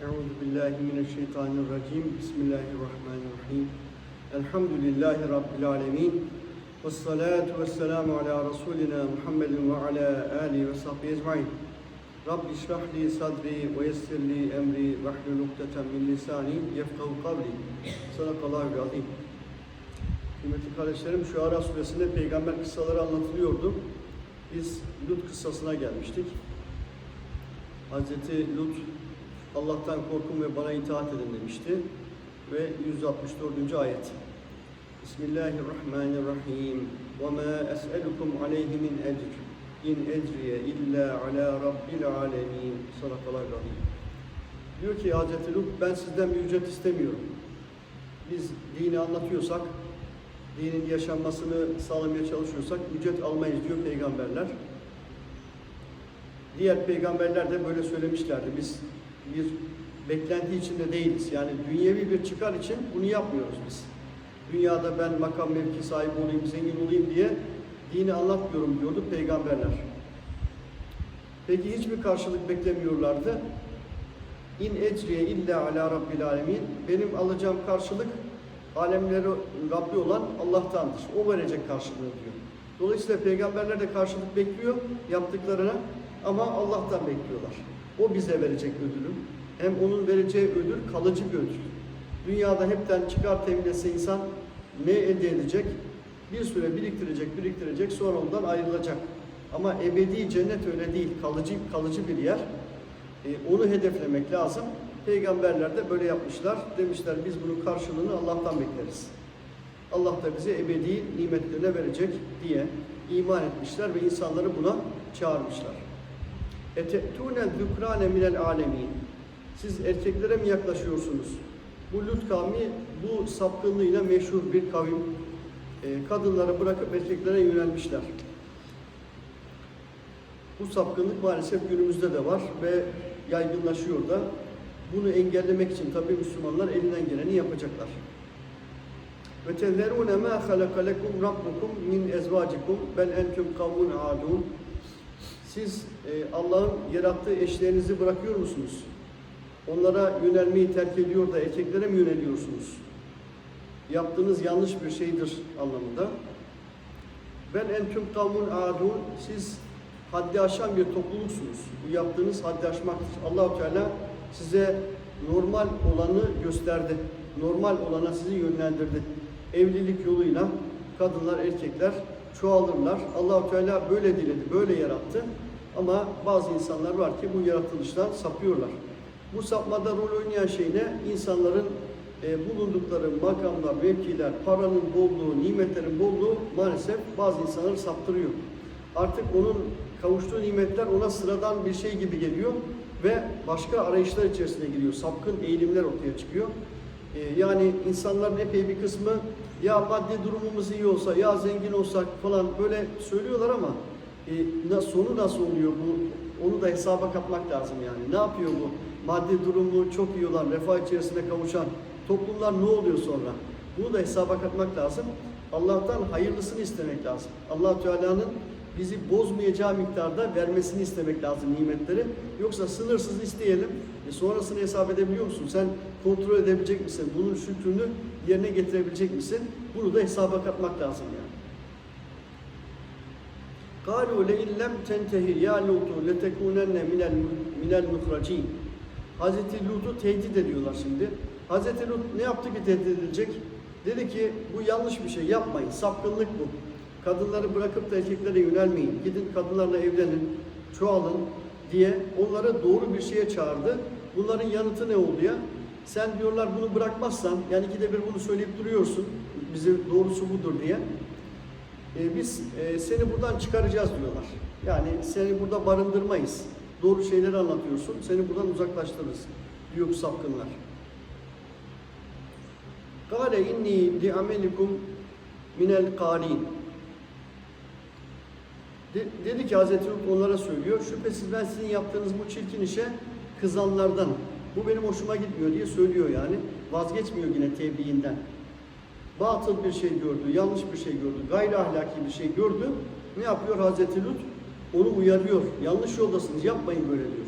Euzu billahi mineşşeytanirracim. Bismillahirrahmanirrahim. Elhamdülillahi rabbil alamin. Ves vesselamu ala rasulina Muhammedin ve ala alihi ve sahbihi ecmaîn. Rabbi şrah li sadri ve yessir li emri ve hlul ukdeten min lisani yefkahu kavli. Sadakallahu azim. Kıymetli kardeşlerim şu Ara suresinde peygamber kıssaları anlatılıyordu. Biz Lut kıssasına gelmiştik. Hazreti Lut Allah'tan korkun ve bana itaat edin demişti. Ve 164. ayet. Bismillahirrahmanirrahim. Ve ma es'elukum aleyhi min ecr. İn ecriye illa ala rabbil alemin. Sadakallah rahim. Diyor ki Hazreti Luh ben sizden bir ücret istemiyorum. Biz dini anlatıyorsak, dinin yaşanmasını sağlamaya çalışıyorsak ücret almayız diyor peygamberler. Diğer peygamberler de böyle söylemişlerdi. Biz bir beklenti içinde değiliz. Yani dünyevi bir çıkar için bunu yapmıyoruz biz. Dünyada ben makam mevki sahibi olayım, zengin olayım diye dini anlatmıyorum diyordu peygamberler. Peki hiçbir karşılık beklemiyorlardı. İn ecriye illa ala rabbil alemin. Benim alacağım karşılık alemleri Rabbi olan Allah'tandır. O verecek karşılığı diyor. Dolayısıyla peygamberler de karşılık bekliyor yaptıklarına ama Allah'tan bekliyorlar. O bize verecek ödülü. Hem onun vereceği ödül kalıcı bir ödül. Dünyada hepten çıkar temin etse insan ne elde edecek? Bir süre biriktirecek, biriktirecek, sonra ondan ayrılacak. Ama ebedi cennet öyle değil, kalıcı kalıcı bir yer. E, onu hedeflemek lazım. Peygamberler de böyle yapmışlar. Demişler biz bunun karşılığını Allah'tan bekleriz. Allah da bize ebedi nimetlerine verecek diye iman etmişler ve insanları buna çağırmışlar. Ete'tûne zükrâne minel âlemîn. Siz erkeklere mi yaklaşıyorsunuz? Bu Lut kavmi bu sapkınlığıyla meşhur bir kavim. E, kadınları bırakıp erkeklere yönelmişler. Bu sapkınlık maalesef günümüzde de var ve yaygınlaşıyor da. Bunu engellemek için tabii Müslümanlar elinden geleni yapacaklar. Ve tezerune ma halaka lekum rabbukum min ezvacikum bel entum kavmun adun. Siz e, Allah'ın yarattığı eşlerinizi bırakıyor musunuz? Onlara yönelmeyi terk ediyor da erkeklere mi yöneliyorsunuz? Yaptığınız yanlış bir şeydir anlamında. Ben entüm kavmun adun. Siz haddi aşan bir topluluksunuz. Bu yaptığınız haddi aşmaktır. Allahu Teala size normal olanı gösterdi. Normal olana sizi yönlendirdi. Evlilik yoluyla kadınlar, erkekler çoğalırlar. Allahu Teala böyle diledi, böyle yarattı. Ama bazı insanlar var ki bu yaratılıştan sapıyorlar. Bu sapmada rol oynayan şey ne? İnsanların e, bulundukları makamlar, mevkiler, paranın bolluğu, nimetlerin bolluğu maalesef bazı insanları saptırıyor. Artık onun kavuştuğu nimetler ona sıradan bir şey gibi geliyor ve başka arayışlar içerisine giriyor. Sapkın eğilimler ortaya çıkıyor. E, yani insanların epey bir kısmı ya maddi durumumuz iyi olsa, ya zengin olsak falan böyle söylüyorlar ama e, sonu nasıl oluyor bu? Onu da hesaba katmak lazım yani. Ne yapıyor bu? Maddi durumu çok iyi olan, refah içerisinde kavuşan toplumlar ne oluyor sonra? Bunu da hesaba katmak lazım. Allah'tan hayırlısını istemek lazım. allah Teala'nın bizi bozmayacağı miktarda vermesini istemek lazım nimetleri. Yoksa sınırsız isteyelim. E sonrasını hesap edebiliyor musun? Sen kontrol edebilecek misin? Bunun şükrünü yerine getirebilecek misin? Bunu da hesaba katmak lazım yani. قالوا لئن لم تنتهي يا لوط لتكونن من من المخرجين. Hazreti Lut'u tehdit ediyorlar şimdi. Hazreti Lut ne yaptı ki tehdit edilecek? Dedi ki bu yanlış bir şey yapmayın. Sapkınlık bu. Kadınları bırakıp da erkeklere yönelmeyin. Gidin kadınlarla evlenin, çoğalın diye onları doğru bir şeye çağırdı. Bunların yanıtı ne oldu ya? Sen diyorlar bunu bırakmazsan, yani ikide bir bunu söyleyip duruyorsun, bize doğrusu budur diye. E, biz e, seni buradan çıkaracağız diyorlar. Yani seni burada barındırmayız. Doğru şeyleri anlatıyorsun, seni buradan uzaklaştırırız diyor bu sapkınlar. Kale inni li amelikum minel qalin. De, dedi ki Hazreti Lut onlara söylüyor. Şüphesiz ben sizin yaptığınız bu çirkin işe kızanlardan. Bu benim hoşuma gitmiyor diye söylüyor yani. Vazgeçmiyor yine tebliğinden. Batıl bir şey gördü, yanlış bir şey gördü, gayri ahlaki bir şey gördü. Ne yapıyor Hazreti Lut? Onu uyarıyor. Yanlış yoldasınız, yapmayın böyle diyor.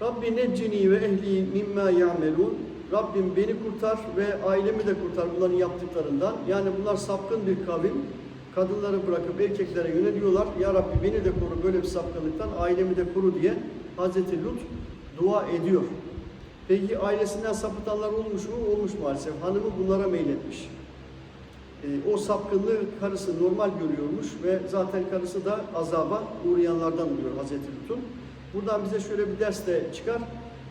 Rabbi neccini ve ehli mimma ya'melun. Rabbim beni kurtar ve ailemi de kurtar bunların yaptıklarından. Yani bunlar sapkın bir kavim. Kadınları bırakıp erkeklere yöneliyorlar. Ya Rabbi beni de koru böyle bir sapkınlıktan, ailemi de koru diye Hazreti Lut dua ediyor. Peki ailesinden sapıtanlar olmuş mu? Olmuş maalesef. Hanımı bunlara meyletmiş. E, o sapkınlığı karısı normal görüyormuş ve zaten karısı da azaba uğrayanlardan oluyor Hazreti Lut'un. Buradan bize şöyle bir ders de çıkar.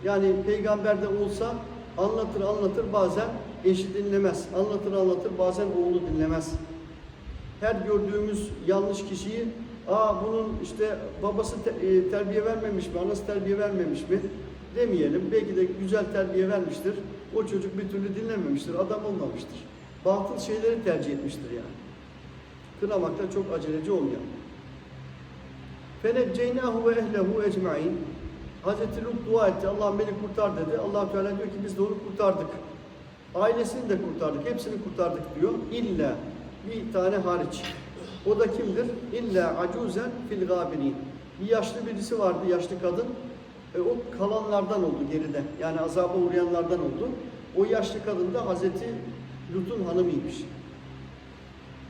Yani peygamber de olsa anlatır anlatır bazen eşi dinlemez. Anlatır anlatır bazen oğlu dinlemez her gördüğümüz yanlış kişiyi aa bunun işte babası e, terbiye vermemiş mi, anası terbiye vermemiş mi demeyelim. Belki de güzel terbiye vermiştir. O çocuk bir türlü dinlememiştir, adam olmamıştır. Batıl şeyleri tercih etmiştir yani. Kınamakta çok aceleci olmayan. Feneceynahu ve ehlehu ecmain. Hazreti Lut dua etti. Allah beni kurtar dedi. allah Teala diyor ki biz de onu kurtardık. Ailesini de kurtardık. Hepsini kurtardık diyor. İlla bir tane hariç. O da kimdir? İlla acuzen fil gabirin. Bir yaşlı birisi vardı, yaşlı kadın. E, o kalanlardan oldu geride. Yani azaba uğrayanlardan oldu. O yaşlı kadın da Hazreti Lut'un hanımıymış.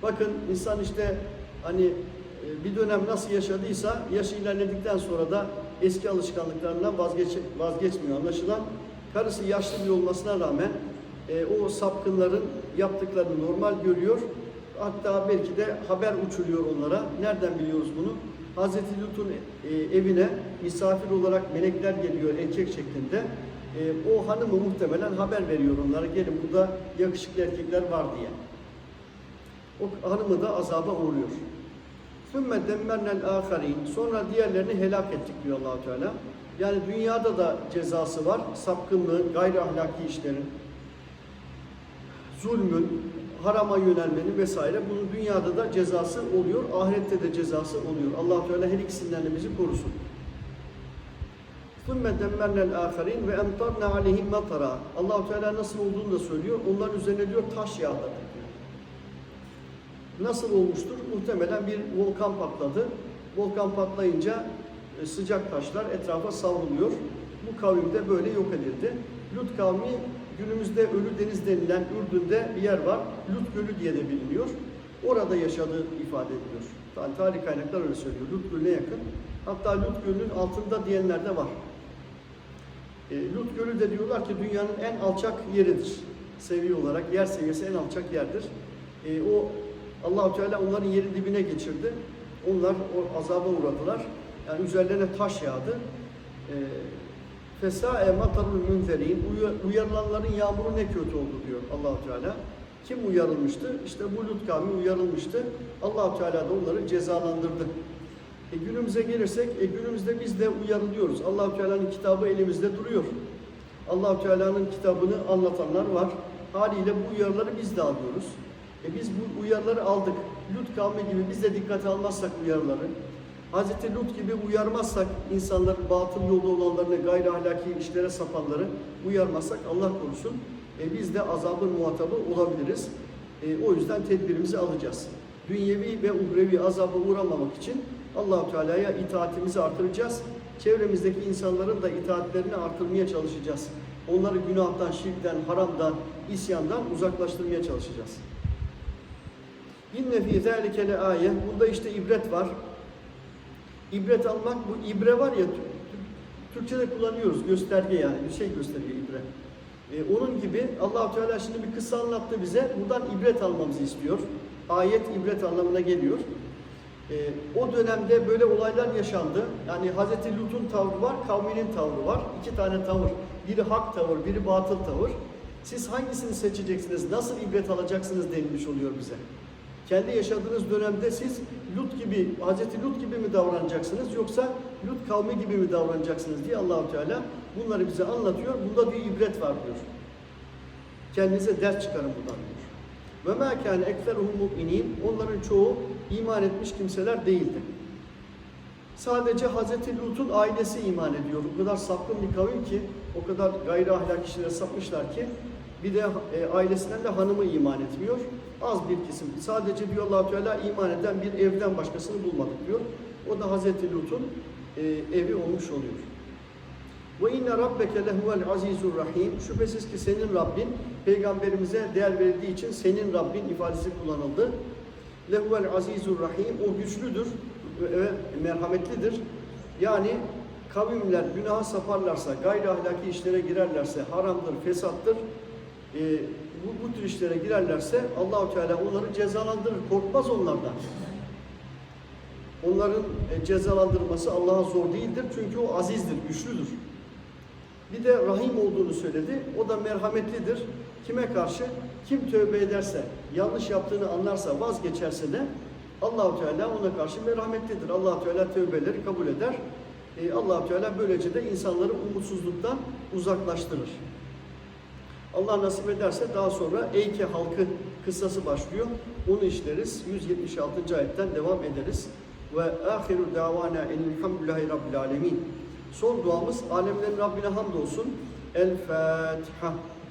Bakın insan işte hani e, bir dönem nasıl yaşadıysa yaşı ilerledikten sonra da eski alışkanlıklarından vazgeç, vazgeçmiyor. Anlaşılan karısı yaşlı bir olmasına rağmen e, o sapkınların yaptıklarını normal görüyor. Hatta belki de haber uçuruyor onlara. Nereden biliyoruz bunu? Hazreti Lut'un e, evine misafir olarak melekler geliyor erkek şeklinde. E, o hanımı muhtemelen haber veriyor onlara. Gelin burada yakışıklı erkekler var diye. O hanımı da azaba uğruyor. ثُمَّ دَمَّرْنَا الْآخَرِينَ Sonra diğerlerini helak ettik diyor allah Teala. Yani dünyada da cezası var. Sapkınlığın, gayri ahlaki işlerin, zulmün, harama yönelmenin vesaire. Bunun dünyada da cezası oluyor. Ahirette de cezası oluyor. allah Teala her ikisinden de bizi korusun. ثُمَّ دَمَّرْنَا الْآخَرِينَ وَاَمْطَرْنَا عَلَيْهِمْ مَطَرًا allah Teala nasıl olduğunu da söylüyor. Onların üzerine diyor taş yağdırdık diyor. Nasıl olmuştur? Muhtemelen bir volkan patladı. Volkan patlayınca e, sıcak taşlar etrafa savruluyor. Bu kavim de böyle yok edildi. Lut kavmi günümüzde Ölü Deniz denilen Ürdün'de bir yer var. Lut Gölü diye de biliniyor. Orada yaşadığı ifade ediliyor. Yani tarih kaynaklar öyle söylüyor. Lut Gölü'ne yakın. Hatta Lut Gölü'nün altında diyenler de var. E, Lut Gölü de diyorlar ki dünyanın en alçak yeridir. Seviye olarak yer seviyesi en alçak yerdir. E, o Allahu Teala onların yerin dibine geçirdi. Onlar o azaba uğradılar. Yani üzerlerine taş yağdı. E, Fesâe matarul münzerin. Uyarılanların yağmuru ne kötü oldu diyor Allahu Teala. Kim uyarılmıştı? İşte bu Lut kavmi uyarılmıştı. Allahu Teala da onları cezalandırdı. E günümüze gelirsek, e günümüzde biz de uyarılıyoruz. Allahu Teala'nın kitabı elimizde duruyor. Allahu Teala'nın kitabını anlatanlar var. Haliyle bu uyarıları biz de alıyoruz. E biz bu uyarıları aldık. Lut kavmi gibi biz de dikkate almazsak uyarıları, Hazreti Lut gibi uyarmazsak insanların batıl yolda olanlarını, gayri ahlaki işlere sapanları uyarmazsak Allah korusun e biz de azabın muhatabı olabiliriz. E, o yüzden tedbirimizi alacağız. Dünyevi ve uhrevi azaba uğramamak için Allahu Teala'ya itaatimizi artıracağız. Çevremizdeki insanların da itaatlerini artırmaya çalışacağız. Onları günahtan, şirkten, haramdan, isyandan uzaklaştırmaya çalışacağız. İnne fî zâlike le. Bunda işte ibret var. İbret almak, bu ibre var ya, Türkçe'de kullanıyoruz, gösterge yani, bir şey gösteriyor ibre. Ee, onun gibi allah Teala şimdi bir kıssa anlattı bize, buradan ibret almamızı istiyor. Ayet ibret anlamına geliyor. Ee, o dönemde böyle olaylar yaşandı. Yani Hazreti Lut'un tavrı var, kavminin tavrı var. İki tane tavır. Biri hak tavır, biri batıl tavır. Siz hangisini seçeceksiniz, nasıl ibret alacaksınız denilmiş oluyor bize. Kendi yaşadığınız dönemde siz Lut gibi, Hazreti Lut gibi mi davranacaksınız yoksa Lut kavmi gibi mi davranacaksınız diye Allahu Teala bunları bize anlatıyor. Bunda bir ibret var diyor. Kendinize ders çıkarın bundan diyor. Ve mâ kâne ekferuhum mu'minin. Onların çoğu iman etmiş kimseler değildi. Sadece Hazreti Lut'un ailesi iman ediyor. O kadar sapkın bir kavim ki, o kadar gayri ahlak işlere sapmışlar ki bir de e, ailesinden de hanımı iman etmiyor. Az bir kesim. Sadece diyor allah Teala iman eden bir evden başkasını bulmadık diyor. O da Hazreti Lut'un e, evi olmuş oluyor. Ve inne rabbeke lehuvel azizur rahim. Şüphesiz ki senin Rabbin peygamberimize değer verildiği için senin Rabbin ifadesi kullanıldı. Lehuvel azizur rahim. O güçlüdür ve merhametlidir. Yani kavimler günaha saparlarsa, gayri ahlaki işlere girerlerse, haramdır, fesattır, e, bu, bu tür işlere girerlerse Allahu Teala onları cezalandırır. Korkmaz onlardan. Onların e, cezalandırması Allah'a zor değildir. Çünkü o azizdir, güçlüdür. Bir de rahim olduğunu söyledi. O da merhametlidir. Kime karşı? Kim tövbe ederse, yanlış yaptığını anlarsa, vazgeçerse de Allahu Teala ona karşı merhametlidir. Allahu Teala tövbeleri kabul eder. Ee, Allahu Teala böylece de insanları umutsuzluktan uzaklaştırır. Allah nasip ederse daha sonra Eyke halkı kıssası başlıyor. Onu işleriz. 176. ayetten devam ederiz. Ve ahiru davana enilhamdülillahi rabbil alemin. Son duamız alemlerin Rabbine hamdolsun. El Fatiha.